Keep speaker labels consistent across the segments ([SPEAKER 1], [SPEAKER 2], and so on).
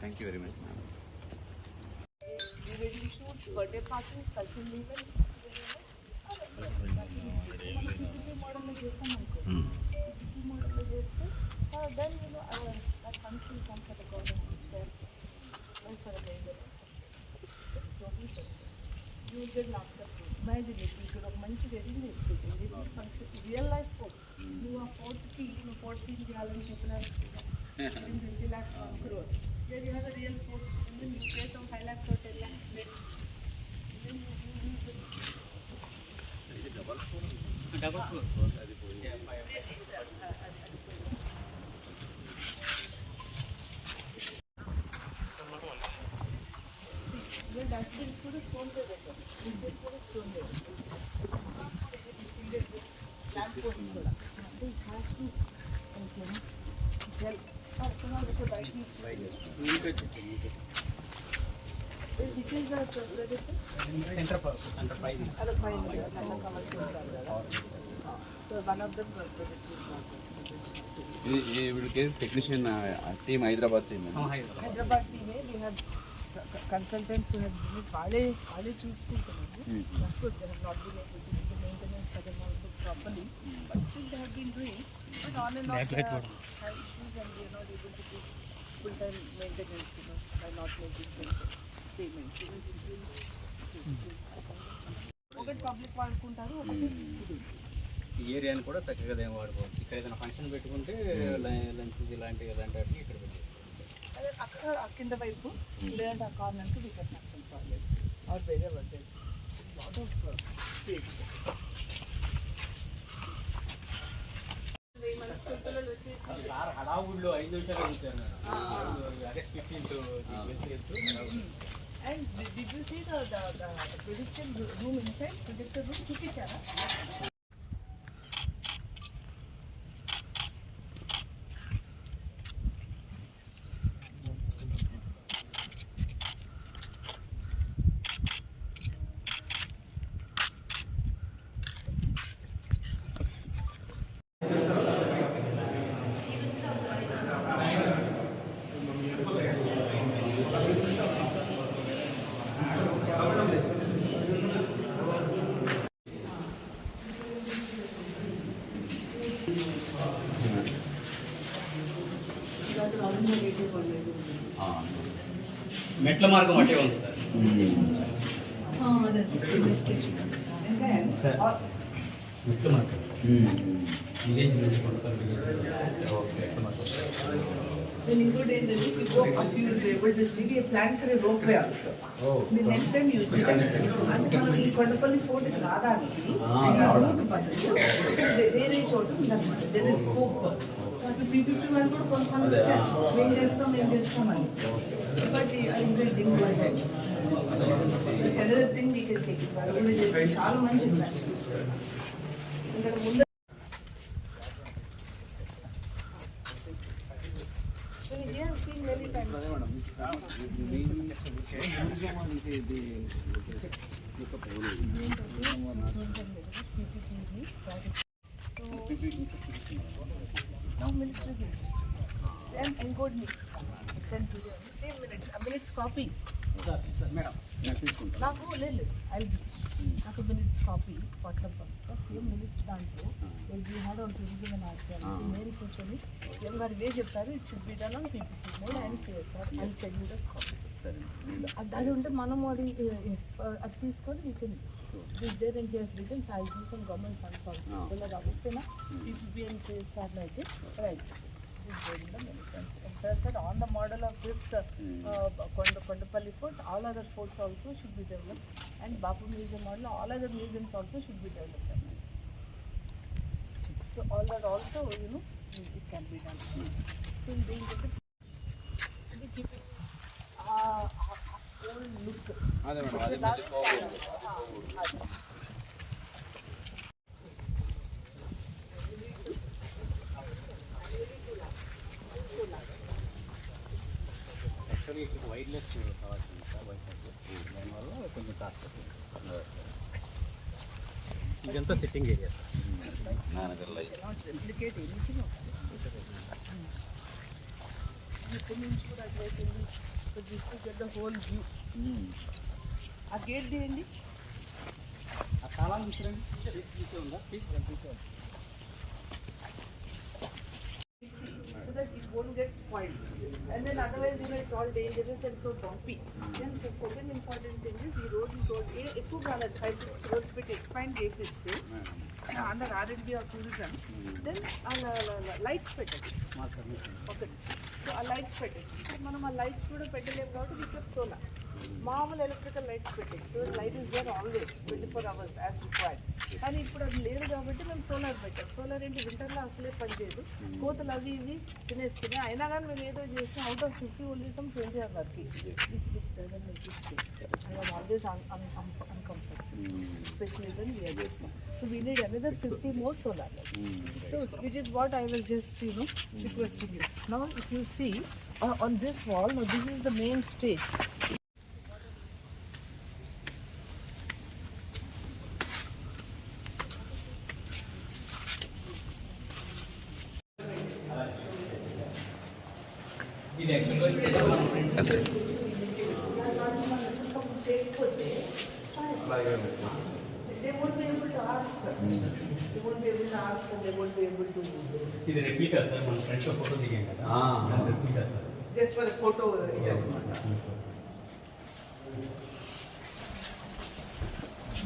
[SPEAKER 1] Thank you very much, ma'am.
[SPEAKER 2] We will shoot birthday parties, cultural events. Then you know our, our comes at a. You will not accept you have much very nice food, real function, real life. You you one Then you have a real food. and then you pay some five lakhs or ten lakhs rent. Then you you use it. Even dustbins కూడా stone తో పెట్టారు. Windows కూడా stone తో పెట్టారు. Single this lamp post కూడా. So it has to, like, you know, gel. Oh, come on, look at lighting. Which is the project? అదే పైన కన్నా కవర్ చేశారు కదా. So one of the projects is not there.
[SPEAKER 1] వీడికి technician team Hyderabad team
[SPEAKER 2] Hyderabad టీమే we have consultants have DIN వాళ్ళే వాళ్ళే చూసుకుంటున్నారు properly, but still they have been doing. But on and off, they have have issues and they are not able to do full-time maintenance, you know, by not making payment- payments. Even if you- ఒకటి public వాడుకుంటారు ఒకటి ఇది.
[SPEAKER 3] ఈ ఏరియాని కూడా చక్కగా ఏం వాడుకోవచ్చు ఇక్కడ ఏదైనా ఫంక్షన్ పెట్టుకుంటే లంచ్ ఇలాంటి ఇలాంటి వాటికి ఇక్కడ పెట్టేసుకోవచ్చు
[SPEAKER 2] అదే అక్కడ ఆ కింద వైపు లేదంటే ఆ కార్నర్కి we can have some toilets or వేరే వర్క్ లాట్ ఆఫ్ స్పేస్ పిల్లలు వచ్చేసి
[SPEAKER 3] సార్ హడావుడ్లో ఐదు నిమిషాలు కూర్చాను అదే
[SPEAKER 2] and did you see the the projection room inside? Projector room చూపించారా?
[SPEAKER 3] మెట్ల మార్గం అట్టే ఉంది సార్ సార్ మెట్ల మార్గం విలేజ్ నుంచి కొడతారు మెట్ల మార్గం
[SPEAKER 2] Then include in the if you go up, you will be able to see a plan for a ropeway also. The next time you see. అంటే మనం ఈ కొండపల్లి ఫోర్ట్ రావడానికి రూట్ పద్ధతి వేరే చోట ఉందన్నమాట దేర్ ఇస్ స్కోప్ అటు పీపీపీ వాళ్ళు కూడా కొంతమంది వచ్చారు ఏం చేస్తాం ఏం చేస్తాం అని but I think other thing we can take వాళ్ళు కూడా చేస్తే చాలా మంచి ఇంట్రాక్షన్ ఇక్కడ ముందు So here I've seen many times. Now minutes review. Then encode minutes. Send to them. Same minutes. A minutes copy.
[SPEAKER 3] Madam నేను తీసుకుంటాను
[SPEAKER 2] నాకు లేదు ఐ నాకు మినిట్స్ కాపీ వాట్సాప్ పంపిస్తా సేమ్ మినిట్స్ దాంట్లో వీ హ్యాడ్ ఆన్ టూరిజం అని ఆడుతాను నేను కూర్చొని సీఎం గారు ఇదే చెప్తారు it should be done on PPT mode and CSR I send you that copy అది ఉంటే మనం అది uh, అది తీసుకొని we can This there and he has written, so I'll do some government funds also. People are Abuktana, PPPM says are like this. Right. This there in many funds. And sir said on the model of this uh, hmm. uh fort, all other forts also should be developed. And Bapu Museum model, all other museums also should be developed. So all that also, you know, it can be done. Hmm. So they keep it. Uh,
[SPEAKER 1] అదే madam అదే
[SPEAKER 3] actually wireless కావాల్సింది దానివల్ల కొంచెం cost ఇదంతా sitting area sir
[SPEAKER 1] నాన్నగారు
[SPEAKER 2] నుంచి కూడా అటువైపు గెట్ ద హోల్ వ్యూ ఆ గేట్ తీయండి
[SPEAKER 3] ఆ తాళం తీసుకురండి తీసే ఉందా తీసే
[SPEAKER 2] so that it won't get spoiled. And then otherwise, you know, it's all dangerous and so bumpy. Then the second important thing is ఈ రోడ్ రోడ్ ఏ ఎక్కువ కాలేదు ఫైవ్ సిక్స్ క్రోర్స్ పెట్టి ఎక్స్పాండ్ చేపిస్తే under R and B of tourism then అలా lights పెట్టండి ఒకటి so ఆ లైట్స్ పెట్టచ్చు ఇప్పుడు మనం ఆ లైట్స్ కూడా పెట్టలేము కాబట్టి వికెట్ సోలార్ మామూలు ఎలక్ట్రికల్ లైట్స్ పెట్టచ్చు so light is there always twenty four hours as required కానీ ఇప్పుడు అది లేదు కాబట్టి మేము సోలార్ పెట్టాం. సోలార్ ఏంటి? వింటర్లో అసలే పనిచేయదు కోతలు అవి ఇవి తినేస్తున్నాయి. అయినా కానీ మేము ఏదో చేసినా out of fifty only some twenty అవర్కి which doesn't make it I'm always uncomfort especially when we are this one. So we need another 50 more solar lights. So which is what I was just you know requesting you. Now if you see uh, on this wall, now this is the main stage. able to ask. They won't be able to ask and they won't be able to
[SPEAKER 3] ఇది repeater sir మన friends photo దిగాం కదా repeater sir
[SPEAKER 2] just for a photo. Yes.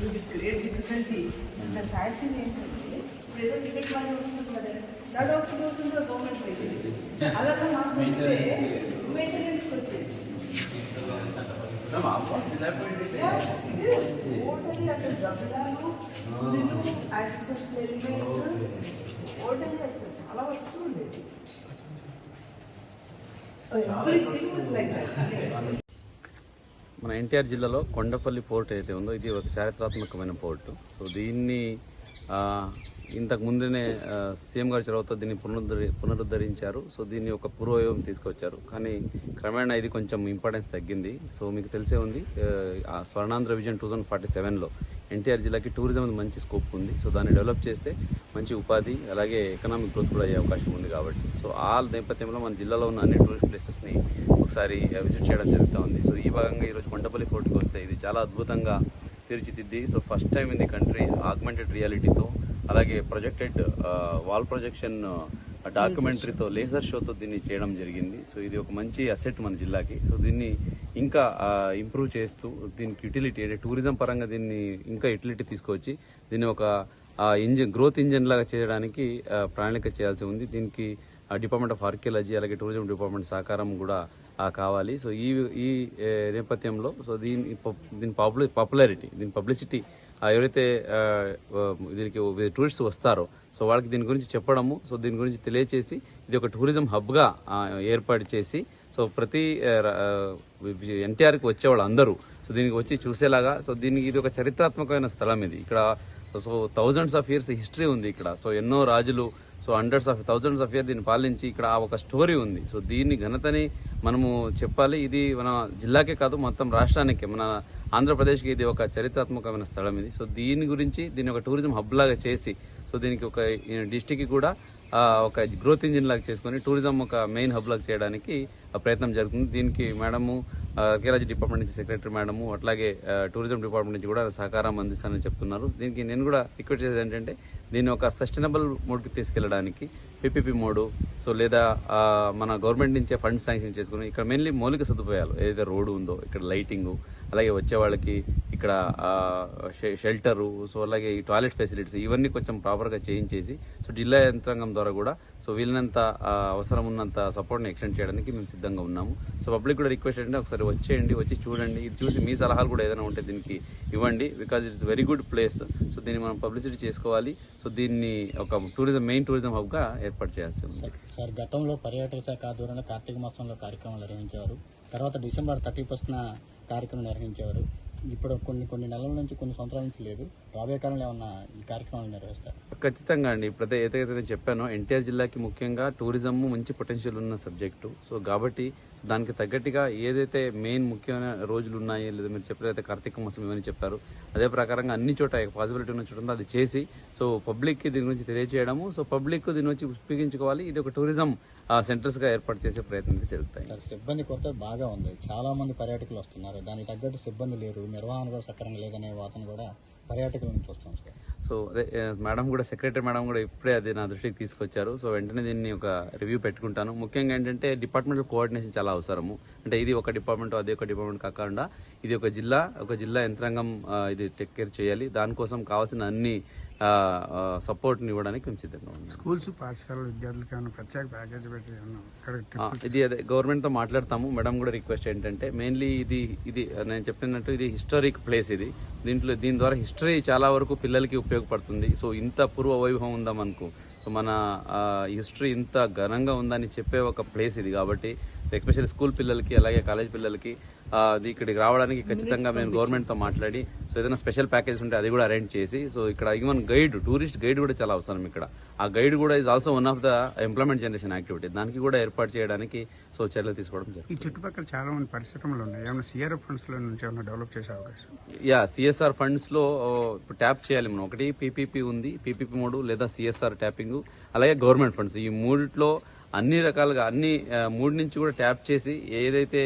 [SPEAKER 2] With great difficulty. The sad thing ఏంటంటే ఇప్పుడు ఏదో ticket money వస్తుంది కదా that also వస్తుంది గవర్నమెంట్ వెహికల్ అలాగే మాకు వస్తే చాలా ఉండేది
[SPEAKER 1] మన ఎన్టీఆర్ జిల్లాలో కొండపల్లి పోర్ట్ అయితే ఉందో ఇది ఒక చారిత్రాత్మకమైన పోర్టు. సో దీన్ని ఇంతకు ముందునే సీఎం గారి చొరవతో దీన్ని పునరుద్ధరి పునరుద్ధరించారు. సో దీన్ని ఒక పూర్వయోగం తీసుకొచ్చారు. కానీ క్రమేణా ఇది కొంచెం ఇంపార్టెన్స్ తగ్గింది. సో మీకు తెలిసే ఉంది ఆ Swarnandhra vision two thousand forty సెవెన్లో ఎన్టీఆర్ జిల్లాకి టూరిజం మంచి స్కోప్ ఉంది. సో దాన్ని డెవలప్ చేస్తే మంచి ఉపాధి అలాగే ఎకనామిక్ గ్రోత్ కూడా అయ్యే అవకాశం ఉంది కాబట్టి. సో ఆ నేపథ్యంలో మన జిల్లాలో ఉన్న అన్ని టూరిస్ట్ ప్లేసెస్ని ఒకసారి విజిట్ చేయడం జరుగుతూ ఉంది. సో ఈ భాగంగా ఈరోజు కొండపల్లి ఫోర్ట్కి వస్తే ఇది చాలా అద్భుతంగా తీర్చిదిద్ది. So first time in the country augmented రియాలిటీతో అలాగే ప్రొజెక్టెడ్ వాల్ ప్రొజెక్షన్ డాక్యుమెంటరీతో లేజర్ షోతో దీన్ని చేయడం జరిగింది. సో ఇది ఒక మంచి అసెట్ మన జిల్లాకి. సో దీన్ని ఇంకా ఇంప్రూవ్ చేస్తూ దీనికి యూటిలిటీ అంటే టూరిజం పరంగా దీన్ని ఇంకా యూటిలిటీ తీసుకొచ్చి దీన్ని ఒక ఇంజిన్ గ్రోత్ ఇంజిన్ లాగా చేయడానికి ప్రణాళిక చేయాల్సి ఉంది. దీనికి డిపార్ట్మెంట్ ఆఫ్ ఆర్కియాలజీ అలాగే టూరిజం డిపార్ట్మెంట్ సహకారం కూడా కావాలి. సో ఈ ఈ నేపథ్యంలో సో దీని దీని పాపులర్ పాపులారిటీ దీని పబ్లిసిటీ ఎవరైతే ఆ, దీనికి టూరిస్ట్ వస్తారో సో వాళ్ళకి దీని గురించి చెప్పడము సో దీని గురించి తెలియచేసి ఇది ఒక టూరిజం హబ్గా ఏర్పాటు చేసి సో ప్రతి ఎన్టీఆర్కి వచ్చే వాళ్ళందరూ సో దీనికి వచ్చి చూసేలాగా సో దీనికి ఇది ఒక చరిత్రాత్మకమైన స్థలం ఇది. ఇక్కడ so thousands of years history ఉంది ఇక్కడ. సో ఎన్నో రాజులు so hundreds of thousands of year దీన్ని పాలించి ఇక్కడ ఒక స్టోరీ ఉంది. సో దీన్ని ఘనతని మనము చెప్పాలి. ఇది మన జిల్లాకే కాదు మొత్తం రాష్ట్రానికి. మన ఆంధ్రప్రదేశ్కి ఇది ఒక చరిత్రాత్మకమైన స్థలం ఇది. సో దీని గురించి దీన్ని ఒక టూరిజం హబ్ లాగా చేసి సో దీనికి ఒక డిస్టిక్ కూడా ఒక గ్రోత్ ఇంజిన్ లాగా చేసుకొని టూరిజం ఒక మెయిన్ హబ్ లాగా చేయడానికి ప్రయత్నం జరుగుతుంది. దీనికి మేడము ఆర్కియాలజీ డిపార్ట్మెంట్ నుంచి సెక్రటరీ మేడము అట్లాగే టూరిజం డిపార్ట్మెంట్ నుంచి కూడా సహకారం అందిస్తానని చెప్తున్నారు. దీనికి నేను కూడా రిక్వెస్ట్ చేసేది ఏంటంటే దీన్ని ఒక సస్టైనబుల్ మోడ్కి తీసుకెళ్ళడానికి పిపిపి మోడు సో లేదా మన గవర్నమెంట్ నుంచే ఫండ్ శాంక్షన్ చేసుకుని ఇక్కడ మెయిన్లీ మౌలిక సదుపాయాలు ఏదైతే రోడ్డు ఉందో ఇక్కడ లైటింగు అలాగే వచ్చే వాళ్ళకి ఇక్కడ షెల్టరు సో అలాగే ఈ టాయిలెట్ ఫెసిలిటీస్ ఇవన్నీ కొంచెం ప్రాపర్గా చేయించేసి సో జిల్లా యంత్రాంగం ద్వారా కూడా సో వీళ్ళనంత అవసరం ఉన్నంత సపోర్ట్ని ఎక్స్టెండ్ చేయడానికి మేము సిద్ధంగా ఉన్నాము. సో పబ్లిక్ కూడా రిక్వెస్ట్ ఏంటంటే ఒకసారి వచ్చేయండి వచ్చి చూడండి ఇది చూసి మీ సలహాలు కూడా ఏదైనా ఉంటే దీనికి ఇవ్వండి because it's very good place. So దీన్ని మనం పబ్లిసిటీ చేసుకోవాలి. సో దీన్ని ఒక టూరిజం మెయిన్ టూరిజం హబ్గా ఏర్పాటు చేయాల్సి ఉంది.
[SPEAKER 4] సార్ గతంలో పర్యాటక శాఖ ఆధ్వర్యంలో కార్తీక మాసంలో కార్యక్రమాలు నిర్వహించేవారు. తర్వాత డిసెంబర్ థర్టీ ఫస్ట్న కార్యక్రమం నిర్వహించేవారు. ఇప్పుడు కొన్ని కొన్ని నెలల నుంచి కొన్ని సంవత్సరాల నుంచి లేదు. రాబోయే కాలంలో ఏమన్నా ఈ కార్యక్రమాలు నిర్వహిస్తారు
[SPEAKER 1] ఖచ్చితంగా అండి. ఇప్పుడు ఏదైతే నేను చెప్పానో ఎన్టీఆర్ జిల్లాకి ముఖ్యంగా టూరిజం మంచి పొటెన్షియల్ ఉన్న సబ్జెక్టు సో కాబట్టి దానికి తగ్గట్టుగా ఏదైతే మెయిన్ ముఖ్యమైన రోజులు ఉన్నాయి లేదా మీరు చెప్పినైతే కార్తీక మాసం ఇవన్నీ చెప్పారు అదే ప్రకారంగా అన్ని చోట పాసిబిలిటీ ఉన్న చోట అది చేసి సో పబ్లిక్కి దీని గురించి తెలియజేయడము సో పబ్లిక్ దీని నుంచి ఉపయోగించుకోవాలి. ఇది ఒక టూరిజం సెంటర్స్గా ఏర్పాటు చేసే ప్రయత్నం అయితే జరుగుతాయి.
[SPEAKER 4] సార్ సిబ్బంది కొరత బాగా ఉంది. చాలా మంది పర్యాటకులు వస్తున్నారు. దానికి తగ్గట్టు సిబ్బంది లేరు. నిర్వహణ కూడా సక్రమంగా లేదనే వాతను కూడా పర్యాటకుల నుంచి సార్.
[SPEAKER 1] సో అదే మేడం కూడా సెక్రటరీ మేడం కూడా ఇప్పుడే అది నా దృష్టికి తీసుకొచ్చారు. సో వెంటనే దీన్ని ఒక రివ్యూ పెట్టుకుంటాను. ముఖ్యంగా ఏంటంటే డిపార్ట్మెంటల్ కోఆర్డినేషన్ చాలా అవసరము. అంటే ఇది ఒక డిపార్ట్మెంట్ అది ఒక డిపార్ట్మెంట్ కాకుండా ఇది ఒక జిల్లా ఒక జిల్లా యంత్రాంగం ఇది టేక్ కేర్ చేయాలి. దానికోసం కావాల్సిన అన్ని సపోర్ట్ని ఇవ్వడానికి మేము సిద్ధంగా ఉన్నాం
[SPEAKER 5] స్కూల్స్ పాఠశాల విద్యార్థులకు ప్రత్యేక ప్యాకేజ్ పెట్టి
[SPEAKER 1] ఇది అదే గవర్నమెంట్తో మాట్లాడతాము. మేడం కూడా రిక్వెస్ట్ ఏంటంటే మెయిన్లీ ఇది ఇది నేను చెప్పినట్టు ఇది హిస్టారిక్ ప్లేస్ ఇది. దీంట్లో దీని ద్వారా హిస్టరీ చాలా వరకు పిల్లలకి ఉపయోగపడుతుంది. సో ఇంత పూర్వ వైభవం ఉందా మనకు? సో మన హిస్టరీ ఇంత ఘనంగా ఉందని చెప్పే ఒక ప్లేస్ ఇది. కాబట్టి ఎస్పెషల్లీ స్కూల్ పిల్లలకి అలాగే కాలేజ్ పిల్లలకి ఇక్కడికి రావడానికి ఖచ్చితంగా మేము గవర్నమెంట్తో మాట్లాడి సో ఏదైనా స్పెషల్ ప్యాకేజ్ ఉంటే అది కూడా అరేంజ్ చేసి సో ఇక్కడ ఈవెన్ గైడ్ టూరిస్ట్ గైడ్ కూడా చాలా అవసరం ఇక్కడ. ఆ గైడ్ కూడా is also one of the employment generation activity దానికి కూడా ఏర్పాటు చేయడానికి సో చర్యలు తీసుకోవడం జరుగుతుంది.
[SPEAKER 5] ఈ చుట్టుపక్కల చాలా మంది పరిశ్రమలు ఉన్నాయి. ఏమైనా సిఆర్ఎఫ్ ఫండ్స్లో నుంచి ఏమైనా డెవలప్ చేసే అవకాశం
[SPEAKER 1] యా సిఎస్ఆర్ ఫండ్స్లో ట్యాప్ చేయాలి మనం. ఒకటి పీపీపీ ఉంది. పీపీపీ మూడు లేదా సిఎస్ఆర్ ట్యాపింగ్ అలాగే గవర్నమెంట్ ఫండ్స్ ఈ మూడిట్లో అన్ని రకాలుగా అన్ని మూడు నుంచి కూడా ట్యాప్ చేసి ఏదైతే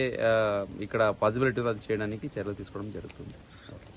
[SPEAKER 1] ఇక్కడ పాసిబిలిటీ అది చేయడానికి చర్యలు తీసుకోవడం జరుగుతుంది.